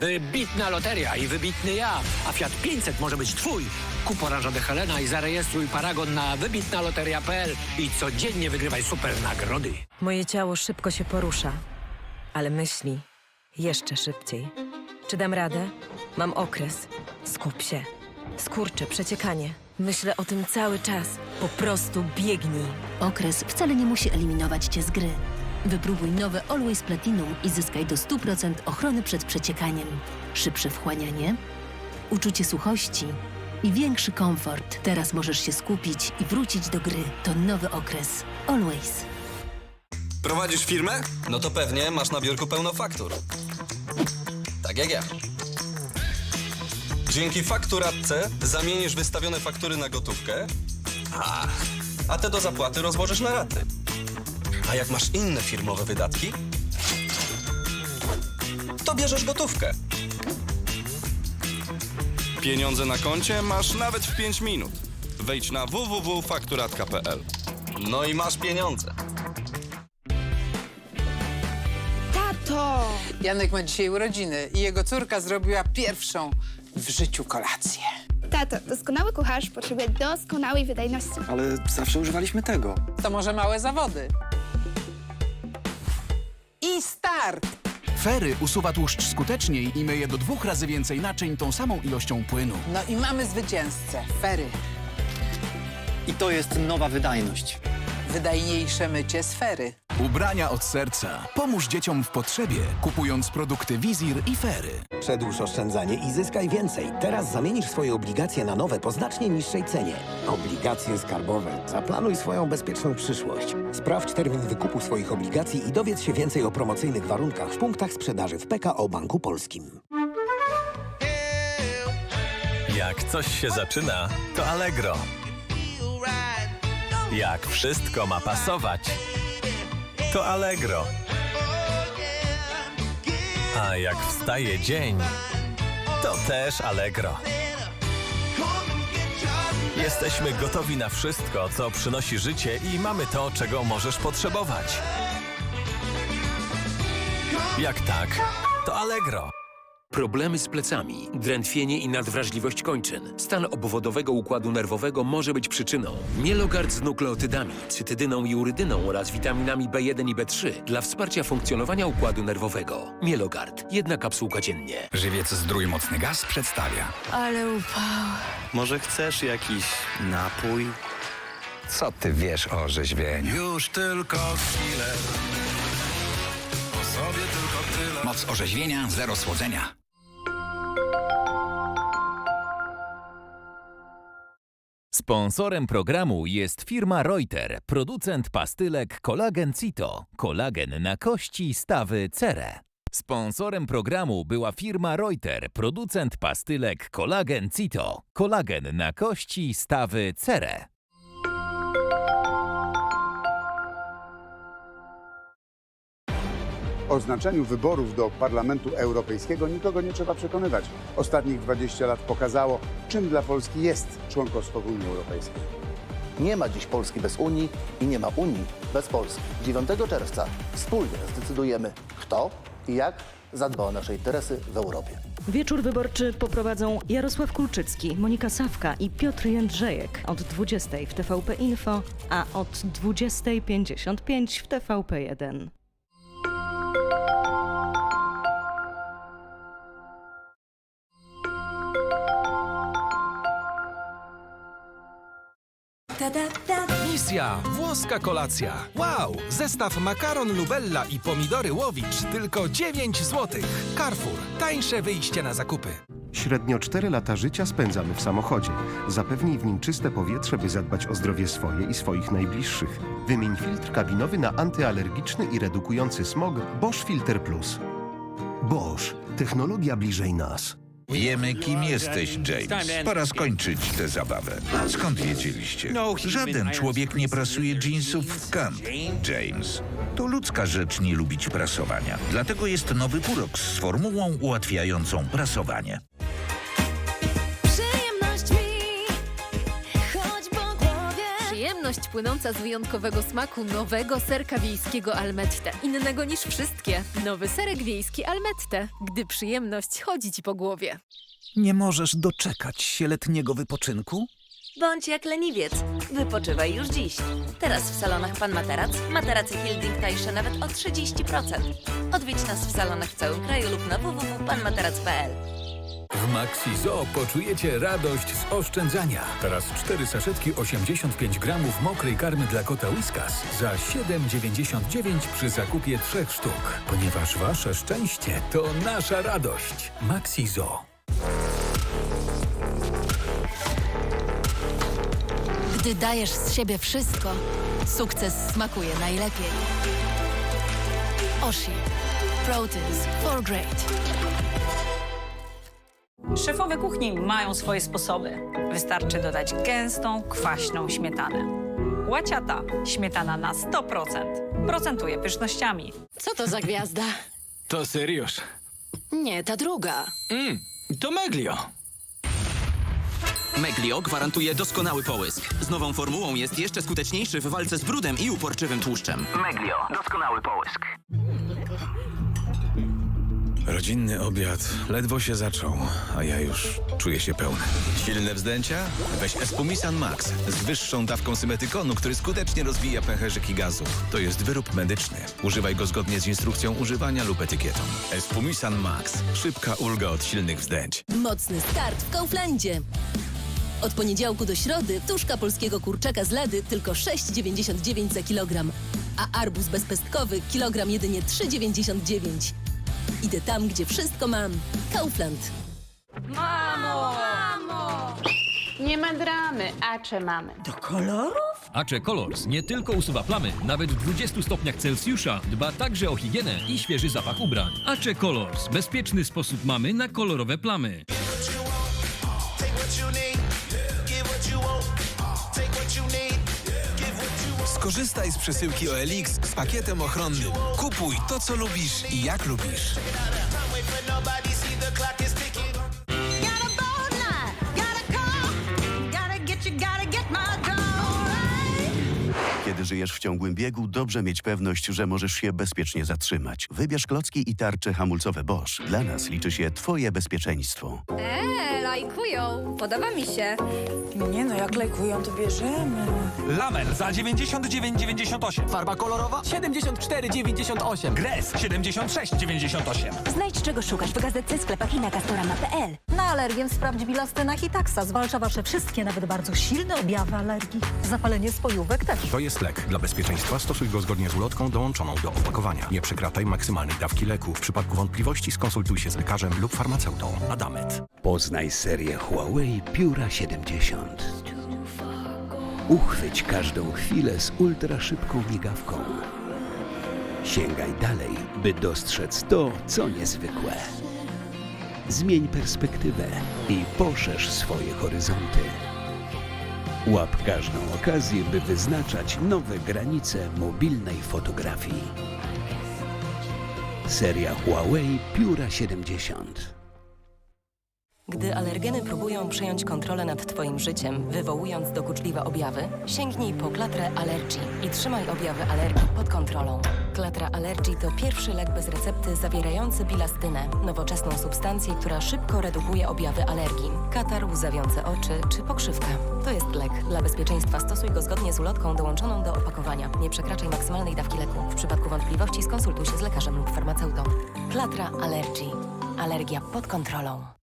Wybitna loteria i wybitny ja, a Fiat 500 może być twój. Kup oranżadę Helena i zarejestruj paragon na wybitnaloteria.pl i codziennie wygrywaj super nagrody. Moje ciało szybko się porusza, ale myśli jeszcze szybciej. Czy dam radę? Mam okres. Skup się. Skurcze, przeciekanie. Myślę o tym cały czas. Po prostu biegnij. Okres wcale nie musi eliminować cię z gry. Wypróbuj nowe Always Platinum i zyskaj do 100% ochrony przed przeciekaniem. Szybsze wchłanianie, uczucie suchości i większy komfort. Teraz możesz się skupić i wrócić do gry. To nowy okres. Always. Prowadzisz firmę? No to pewnie masz na biurku pełno faktur. Tak jak ja. Dzięki fakturatce zamienisz wystawione faktury na gotówkę, a, a te do zapłaty rozłożysz na raty. A jak masz inne firmowe wydatki, to bierzesz gotówkę. Pieniądze na koncie masz nawet w 5 minut. Wejdź na www.fakturatka.pl. No i masz pieniądze. Tato! Janek ma dzisiaj urodziny i jego córka zrobiła pierwszą w życiu kolację. Tato, doskonały kucharz potrzebuje doskonałej wydajności. Ale zawsze używaliśmy tego. To może małe zawody. I start! Fery usuwa tłuszcz skuteczniej i myje do dwóch razy więcej naczyń tą samą ilością płynu. No i mamy zwycięzcę, Fery. I to jest nowa wydajność. Wydajniejsze mycie sfery. Ubrania od serca. Pomóż dzieciom w potrzebie, kupując produkty Wizir i Fery. Przedłuż oszczędzanie i zyskaj więcej. Teraz zamienisz swoje obligacje na nowe po znacznie niższej cenie. Obligacje skarbowe. Zaplanuj swoją bezpieczną przyszłość. Sprawdź termin wykupu swoich obligacji i dowiedz się więcej o promocyjnych warunkach w punktach sprzedaży w PKO Banku Polskim. Jak coś się zaczyna, to Allegro. Jak wszystko ma pasować, to Allegro. A jak wstaje dzień, to też Allegro. Jesteśmy gotowi na wszystko, co przynosi życie i mamy to, czego możesz potrzebować. Jak tak, to Allegro. Problemy z plecami, drętwienie i nadwrażliwość kończyn. Stan obwodowego układu nerwowego może być przyczyną. Mielogard z nukleotydami, cytydyną i urydyną oraz witaminami B1 i B3 dla wsparcia funkcjonowania układu nerwowego. Mielogard. Jedna kapsułka dziennie. Żywiec Zdrój Mocny Gaz przedstawia. Ale upał. Może chcesz jakiś napój? Co ty wiesz o orzeźwieniu? Już tylko chwilę. O sobie tylko tyle. Moc orzeźwienia, zero słodzenia. Sponsorem programu jest firma Reuter, producent pastylek Kolagen Cito, kolagen na kości, stawy, cerę. Sponsorem programu była firma Reuter, producent pastylek Kolagen Cito, kolagen na kości, stawy, cerę. O znaczeniu wyborów do Parlamentu Europejskiego nikogo nie trzeba przekonywać. Ostatnich 20 lat pokazało, czym dla Polski jest członkostwo w Unii Europejskiej. Nie ma dziś Polski bez Unii i nie ma Unii bez Polski. 9 czerwca wspólnie zdecydujemy, kto i jak zadba o nasze interesy w Europie. Wieczór wyborczy poprowadzą Jarosław Kulczycki, Monika Sawka i Piotr Jędrzejek od 20 w TVP Info, a od 20.55 w TVP1. Misja włoska kolacja. Wow! Zestaw makaron Lubella i pomidory Łowicz tylko 9 zł. Carrefour. Tańsze wyjście na zakupy. Średnio 4 lata życia spędzamy w samochodzie. Zapewnij w nim czyste powietrze, by zadbać o zdrowie swoje i swoich najbliższych. Wymień filtr kabinowy na antyalergiczny i redukujący smog Bosch Filter Plus. Bosch. Technologia bliżej nas. Wiemy, kim jesteś, James. Pora skończyć tę zabawę. Skąd wiedzieliście? Żaden człowiek nie prasuje jeansów w kamp, James. To ludzka rzecz nie lubić prasowania. Dlatego jest nowy Purox z formułą ułatwiającą prasowanie. Przyjemność płynąca z wyjątkowego smaku nowego serka wiejskiego Almette. Innego niż wszystkie. Nowy serek wiejski Almette. Gdy przyjemność chodzi ci po głowie. Nie możesz doczekać się letniego wypoczynku? Bądź jak leniwiec. Wypoczywaj już dziś. Teraz w salonach Pan Materac materace Hilding tańsze nawet o 30%. Odwiedź nas w salonach w całym kraju lub na www.panmaterac.pl. W Maxi Zoo poczujecie radość z oszczędzania. Teraz 4 saszetki 85 gramów mokrej karmy dla kota Whiskas za 7,99 przy zakupie 3 sztuk. Ponieważ wasze szczęście to nasza radość. Maxi Zoo. Gdy dajesz z siebie wszystko, sukces smakuje najlepiej. Oshi. Proteins for great. Szefowe kuchni mają swoje sposoby. Wystarczy dodać gęstą, kwaśną śmietanę. Łaciata, śmietana na 100%. Procentuje pysznościami. Co to za gwiazda? To Syriusz. Nie, ta druga. Mm, to Meglio. Meglio gwarantuje doskonały połysk. Z nową formułą jest jeszcze skuteczniejszy w walce z brudem i uporczywym tłuszczem. Meglio. Doskonały połysk. Rodzinny obiad ledwo się zaczął, a ja już czuję się pełny. Silne wzdęcia? Weź Espumisan Max z wyższą dawką symetykonu, który skutecznie rozwija pęcherzyki gazu. To jest wyrób medyczny. Używaj go zgodnie z instrukcją używania lub etykietą. Espumisan Max. Szybka ulga od silnych wzdęć. Mocny start w Kauflandzie. Od poniedziałku do środy tuszka polskiego kurczaka z ledy tylko 6,99 za kilogram, a arbuz bezpestkowy kilogram jedynie 3,99. Idę tam, gdzie wszystko mam. Kaufland. Mamo! Mamo! Nie ma dramy, a czy mamy? Do kolorów? Acze Colors nie tylko usuwa plamy, nawet w 20 stopniach Celsjusza dba także o higienę i świeży zapach ubrań. Acze Colors. Bezpieczny sposób mamy na kolorowe plamy. Skorzystaj z przesyłki OLX z pakietem ochronnym. Kupuj to, co lubisz i jak lubisz. Kiedy żyjesz w ciągłym biegu, dobrze mieć pewność, że możesz się bezpiecznie zatrzymać. Wybierz klocki i tarcze hamulcowe Bosch. Dla nas liczy się Twoje bezpieczeństwo. Eee, lajkują. Podoba mi się. Nie no, jak lajkują, to bierzemy. Lamel za 99,98. Farba kolorowa 74,98. Gres 76,98. Znajdź czego szukasz w gazetce, sklepach i na Castorama.pl. Na alergię sprawdź bilastę na Hitaxa. Zwalcza wasze wszystkie, nawet bardzo silne objawy alergii. Zapalenie spojówek też. To jest lek. Dla bezpieczeństwa stosuj go zgodnie z ulotką dołączoną do opakowania. Nie przekraczaj maksymalnej dawki leku. W przypadku wątpliwości skonsultuj się z lekarzem lub farmaceutą. Adamet. Poznaj serię Huawei Pióra 70. Uchwyć każdą chwilę z ultraszybką migawką. Sięgaj dalej, by dostrzec to, co niezwykłe. Zmień perspektywę i poszerz swoje horyzonty. Łap każdą okazję, by wyznaczać nowe granice mobilnej fotografii. Seria Huawei Pióra 70. Gdy alergeny próbują przejąć kontrolę nad Twoim życiem, wywołując dokuczliwe objawy, sięgnij po Klatrę Allergy i trzymaj objawy alergii pod kontrolą. Klatra Allergy to pierwszy lek bez recepty zawierający bilastynę, nowoczesną substancję, która szybko redukuje objawy alergii. Katar, łzawiące oczy czy pokrzywka. To jest lek. Dla bezpieczeństwa stosuj go zgodnie z ulotką dołączoną do opakowania. Nie przekraczaj maksymalnej dawki leku. W przypadku wątpliwości skonsultuj się z lekarzem lub farmaceutą. Klatra Allergy. Alergia pod kontrolą.